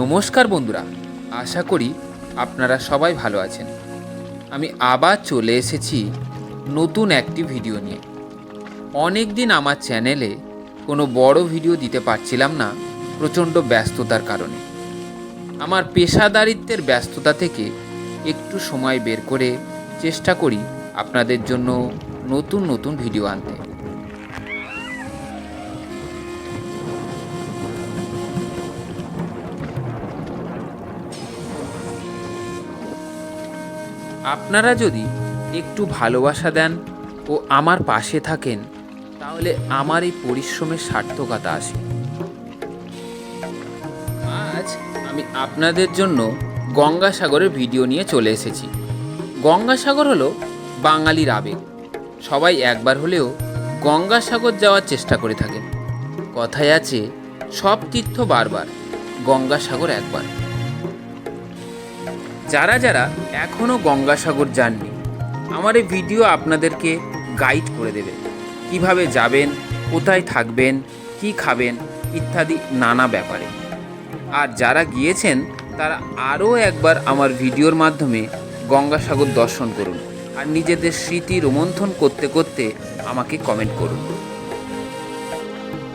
নমস্কার বন্ধুরা, আশা করি আপনারা সবাই ভালো আছেন। আমি আবার চলে এসেছি নতুন একটি ভিডিও নিয়ে। অনেক দিন আমার চ্যানেলে কোনো বড় ভিডিও দিতে পারছিলাম না প্রচণ্ড ব্যস্ততার কারণে। আমার পেশাদারিত্বের ব্যস্ততা থেকে একটু সময় বের করে চেষ্টা করি আপনাদের জন্য নতুন নতুন ভিডিও আনতে। আপনারা যদি একটু ভালোবাসা দেন ও আমার পাশে থাকেন, তাহলে আমার এই পরিশ্রমের সার্থকতা আসে আজ আমি আপনাদের জন্য গঙ্গাসাগরের ভিডিও নিয়ে চলে এসেছি। গঙ্গাসাগর হলো বাঙালির আবেগ। সবাই একবার হলেও গঙ্গাসাগর যাওয়ার চেষ্টা করে থাকেন। কথায় আছে, সব তীর্থ বারবার, গঙ্গাসাগর একবার। যারা যারা এখনও গঙ্গাসাগর যাননি, আমার এই ভিডিও আপনাদেরকে গাইড করে দেবে। কীভাবে যাবেন, কোথায় থাকবেন, কি খাবেন, ইত্যাদি নানা ব্যাপারে। আর যারা গিয়েছেন, তারা আরও একবার আমার ভিডিওর মাধ্যমে গঙ্গাসাগর দর্শন করুন আর নিজেদের স্মৃতি রোমন্থন করতে করতে আমাকে কমেন্ট করুন।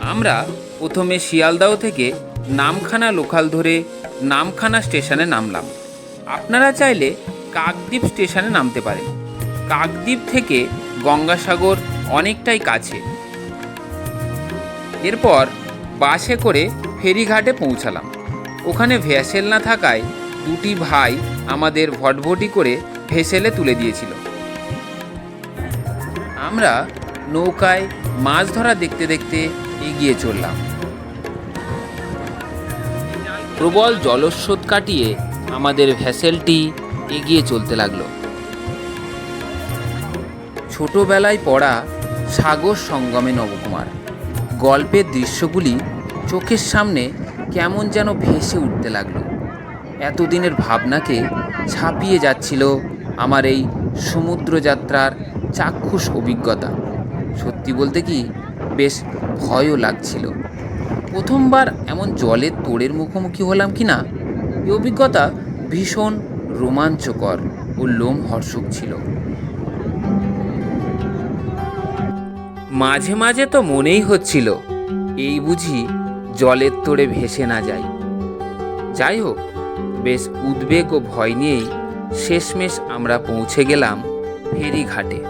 আমরা প্রথমে শিয়ালদাও থেকে নামখানা লোকাল ধরে নামখানা স্টেশনে নামলাম। আপনারা চাইলে কাকদ্বীপ স্টেশনে নামতে পারেন। কাকদ্বীপ থেকে গঙ্গাসাগর অনেকটাই কাছে। এরপর বাসে করে ফেরিঘাটে পৌঁছালাম। ওখানে ভেসেল না থাকায় দুটি ভাই আমাদের ভটভটি করে ভেসেলে তুলে দিয়েছিল। আমরা নৌকায় মাছ ধরা দেখতে দেখতে এগিয়ে চললাম। প্রবল জলস্রোত কাটিয়ে আমাদের ভ্যাসেলটি এগিয়ে চলতে লাগল। ছোটবেলায় পড়া সাগর সঙ্গমে নবকুমার। গল্পের দৃশ্যগুলি চোখের সামনে কেমন যেন ভেসে উঠতে লাগল। এতদিনের ভাবনাকে ছাপিয়ে যাচ্ছিল আমার এই সমুদ্রযাত্রার চাক্ষুষ অভিজ্ঞতা। সত্যি বলতে কি, বেশ ভয়ও লাগছিল। প্রথমবার এমন জলের তোড়ের মুখোমুখি হলাম কি না এই অভিজ্ঞতা ভীষণ রোমাঞ্চকর ও লোমহর্ষক ছিল। মাঝে মাঝে তো মনেই হচ্ছিল, এই বুঝি জলের তোড়ে ভেসে না যাই। যাই হোক বেশ উদ্বেগ ও ভয় নিয়েই শেষমেশ আমরা পৌঁছে গেলাম ফেরিঘাটে।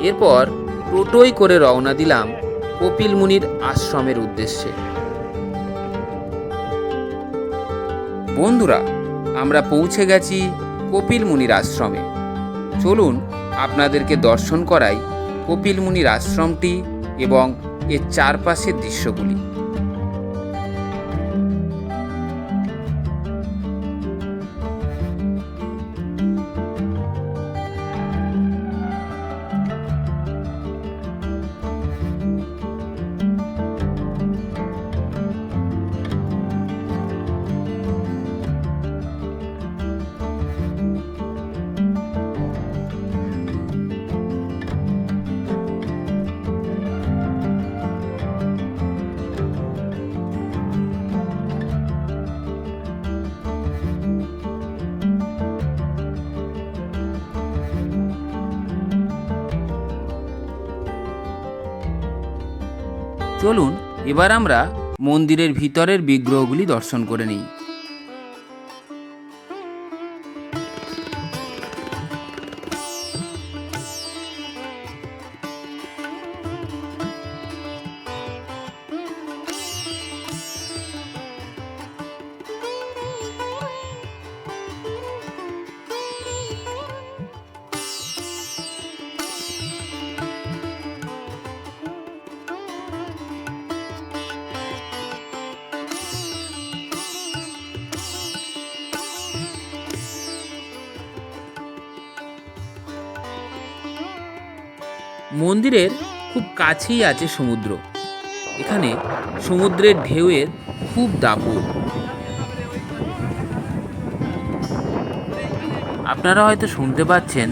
এরপর টোটোই করে রওনা দিলাম কপিল মুনির আশ্রমের উদ্দেশ্যে। বন্ধুরা, আমরা পৌঁছে গেছি কপিল মুনির আশ্রমে। চলুন আপনাদেরকে দর্শন করাই কপিল মুনির আশ্রমটি এবং এর চারপাশের দৃশ্যগুলি। চলুন এবার আমরা মন্দিরের ভিতরের বিগ্রহগুলি দর্শন করে নিই। মন্দিরের খুব কাছেই আছে সমুদ্র। এখানে সমুদ্রের ঢেউয়ের খুব দাপুর। আপনারা হয়তো শুনতে পাচ্ছেন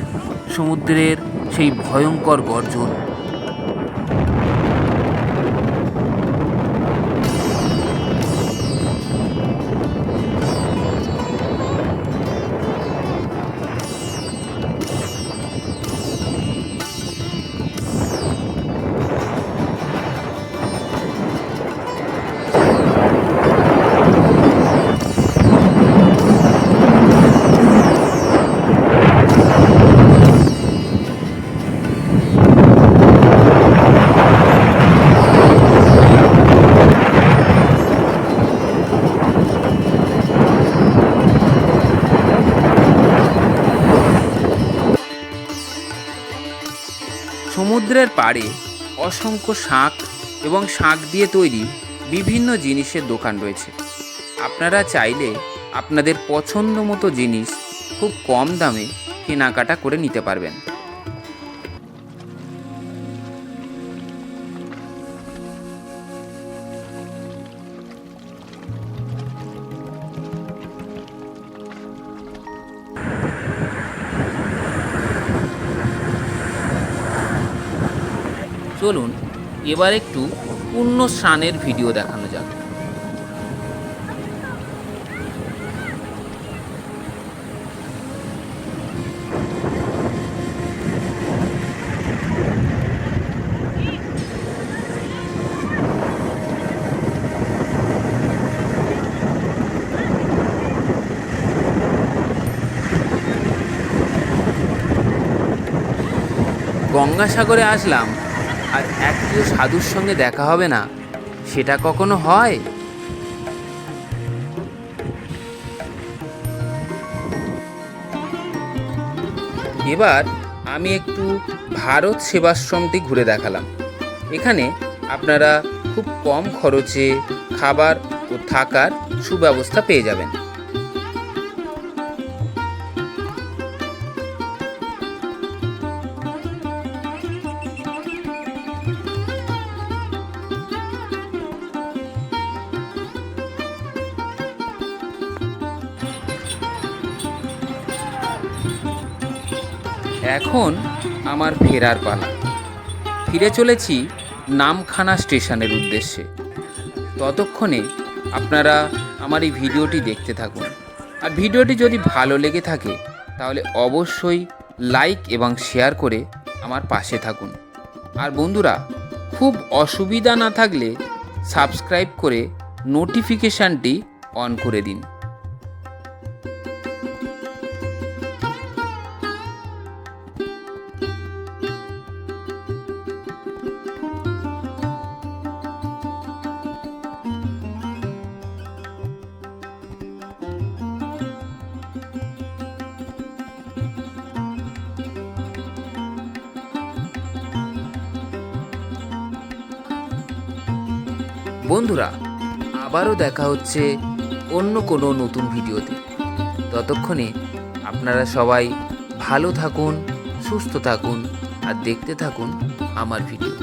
সমুদ্রের সেই ভয়ঙ্কর গর্জন। সমুদ্রের পাড়ে অসংখ্য শাঁখ এবং শাঁখ দিয়ে তৈরি বিভিন্ন জিনিসের দোকান রয়েছে। আপনারা চাইলে আপনাদের পছন্দ মতো জিনিস খুব কম দামে কেনাকাটা করে নিতে পারবেন। চলুন এবার একটু পূর্ণ স্নানের ভিডিও দেখানো যাক। গঙ্গাসাগরে আসলাম। আর একটিও সাধুর সঙ্গে দেখা হবে না, সেটা কখনো হয়? এবার আমি একটু ভারত সেবাশ্রমটি ঘুরে দেখালাম। এখানে আপনারা খুব কম খরচে খাবার ও থাকার সুব্যবস্থা পেয়ে যাবেন। এখন আমার ফেরার পালা। ফিরে চলেছি নামখানা স্টেশনের উদ্দেশ্যে। ততক্ষণে আপনারা আমার এই ভিডিওটি দেখতে থাকুন। আর ভিডিওটি যদি ভালো লেগে থাকে, তাহলে অবশ্যই লাইক এবং শেয়ার করে আমার পাশে থাকুন। আর বন্ধুরা, খুব অসুবিধা না থাকলে সাবস্ক্রাইব করে নোটিফিকেশানটি অন করে দিন। বন্ধুরা, আবারও দেখা হচ্ছে অন্য কোনো নতুন ভিডিওতে। ততক্ষণে আপনারা সবাই ভালো থাকুন, সুস্থ থাকুন, আর দেখতে থাকুন আমার ভিডিও।